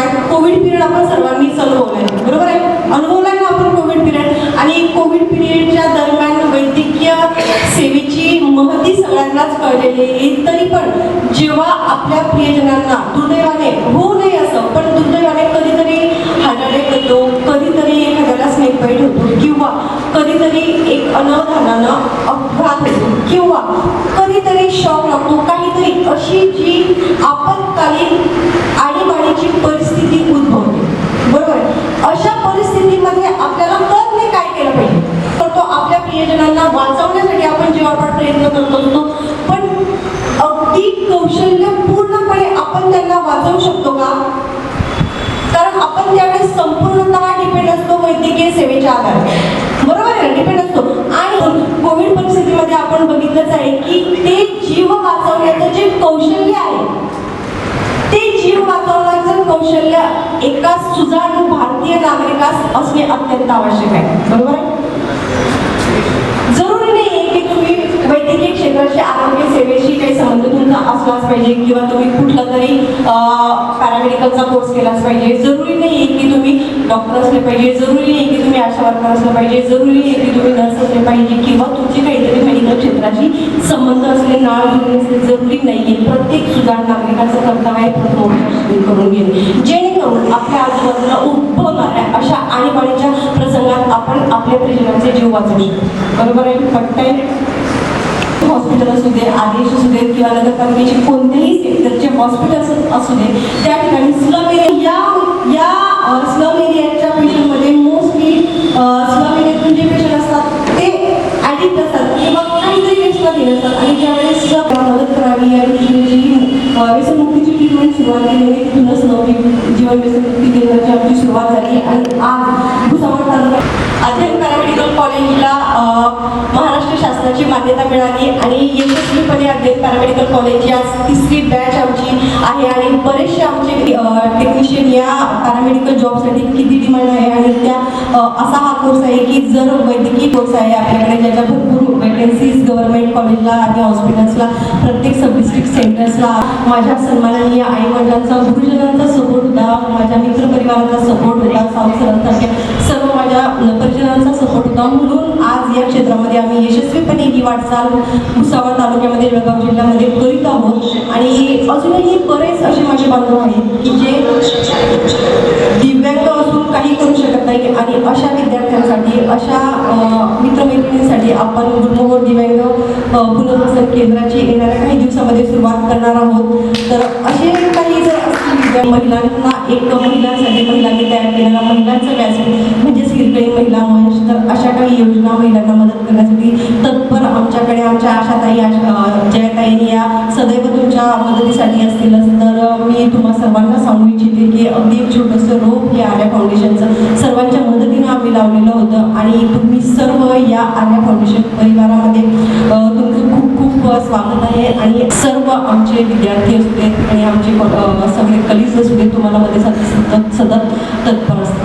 काय Covid period आपण सर्वांनी अनुभवलाय बरोबर आहे? अनुभवलाय ना आपण कोविड पिरियड आणि कोविड पिरियडच्या दरम्यान वैद्यकीय सेवेची महती सगळ्यांनाच कळलेली आहे. तरी पण जेव्हा आपल्या प्रियजनांना दुर्दैवाने होऊ नये असं पण दुर्दैवाने कधीतरी हार्ट करतो येतो कधीतरी एखाद्याला स्नेक बाईट होतो किंवा कधीतरी एक अनवधानानं अपघात होतो किंवा कधीतरी शॉक लागतो काहीतरी अशी जी आपत्कालीन आणीबाणीची परिस्थिती उद्भवते बरोबर आहे? अशा परिस्थितीमध्ये आपल्याला कळत काय केलं पाहिजे तर तो आपल्या प्रियजनांना वाचवण्यासाठी आपण जीवापाड प्रयत्न करत असतो पण अगदी कौशल्य पूर्णपणे आपण त्यांना वाचवू शकतो का? कारण आपण त्यावेळेस संपूर्णतः डिपेंड असतो वैद्यकीय सेवेच्या आधारे. बरोबर आहे डिपेंड असतो. आणि कोविड परिस्थितीमध्ये आपण बघितलंच आहे की ते जीव वाचवण्याचं जे कौशल्य आहे ते जीव वाचवण्याचं कौशल्य एका सुजाण भारतीय नागरिकास असणे अत्यंत आवश्यक आहे. बरोबर आहे? जरुरी नाही पाहिजे किंवा तुम्ही कुठला तरी पॅरामेडिकलचा कोर्स केलाच पाहिजे. जरुरी नाही आहे की तुम्ही डॉक्टर असले पाहिजे. जरुरी नाही की तुम्ही आशा वर्कर असलं पाहिजे. जरुरी नाही की तुम्ही नर्स असले पाहिजे किंवा तुमची काहीतरी मेडिकल क्षेत्राशी संबंध असले नाळ घेऊन असले जरुरी नाही आहे. प्रत्येक सुधार नागरिकाचं कर्तव्य आहे. प्रथम करून घेणे. जेणेकरून आपल्या आजूबाजूला उद्भवणाऱ्या अशा आणीबाणीच्या प्रसंगात आपण आपल्या प्रेजनाचे जीव वाचवू शकतो बरोबर आहे? पटतंय? हॉस्पिटल असू दे आदेश असू दे किंवा नगरपालिकेचे कोणतेही सेक्टरचे हॉस्पिटल असू दे त्या ठिकाणी स्लम एरिया या या स्लम एरियाच्या जीवन व्यसनमुक्ती केंद्राची आमची सुरुवात झाली आणि आज भुसावळ तालुका अध्ययन पॅरामेडिकल कॉलेजला महाराष्ट्र शासनाची मान्यता मिळाली आणि यशस्वीपणे अध्ययन पॅरामेडिकल कॉलेजची आज तिसरी बॅच आमची आहे. आणि बरेचसे आमचे टेक्निशियन या पॅरामेडिकल जॉबसाठी किती डिमांड आहे आणि त्या असा हा कोर्स आहे की जर वैद्यकीय कोर्स आहे आपल्याकडे ज्याच्या भरपूर वॅकन्सीज गव्हर्नमेंट कॉलेजला आणि हॉस्पिटल्सला प्रत्येक सब डिस्ट्रिक्ट सेंटर्सला माझ्या सन्माननीय आई वडिलांचा गुरुजनांचा सपोर्ट होता माझ्या मित्रपरिवाराचा सपोर्ट होता सावसरांसारख्या सर्व माझ्या परिजनांचा सपोर्ट होता. म्हणून आज या क्षेत्रामध्ये आम्ही यशस्वीपणे ही वाटचाल भुसावळ तालुक्यामध्ये जळगाव जिल्ह्यामध्ये करीत आहोत. आणि अजूनही बरेच असे माझे बांधव आहेत की जे दिव्यांग असून काही करू शकत नाही आणि अशा विद्यार्थ्यांसाठी अशा मित्रमैत्रिणींसाठी आपण गुरुमोहर दिव्यांग पुनर्वसन केंद्राची येणाऱ्या काही दिवसामध्ये सुरुवात करणार आहोत. तर असे काही जर महिलांना एक महिलांसाठी महिलांनी तयार केलेला महिलांचं व्यासपीठ म्हणजेच हिरकळी महिला मंच तर अशा काही योजना महिलांना मदत करण्यासाठी तत्पर आमच्याकडे आमच्या आशाताई आशा अ, जयताईंनी या सदैव तुमच्या मदतीसाठी असतीलच. तर मी तुम्हा सर्वांना सांगू इच्छिते की अगदी एक छोटंसं रोप हे आर्या फाउंडेशनचं सर्वांच्या मदतीने आम्ही लावलेलं होतं आणि तुम्ही सर्व या आर्या फाउंडेशन परिवारामध्ये तुमचं खूप खूप स्वागत आहे आणि सर्व आमचे विद्यार्थी असू देत आणि आमचे सगळे कलिग्स असू देत तुम्हाला मध्ये सतत सतत तत्पर असतात.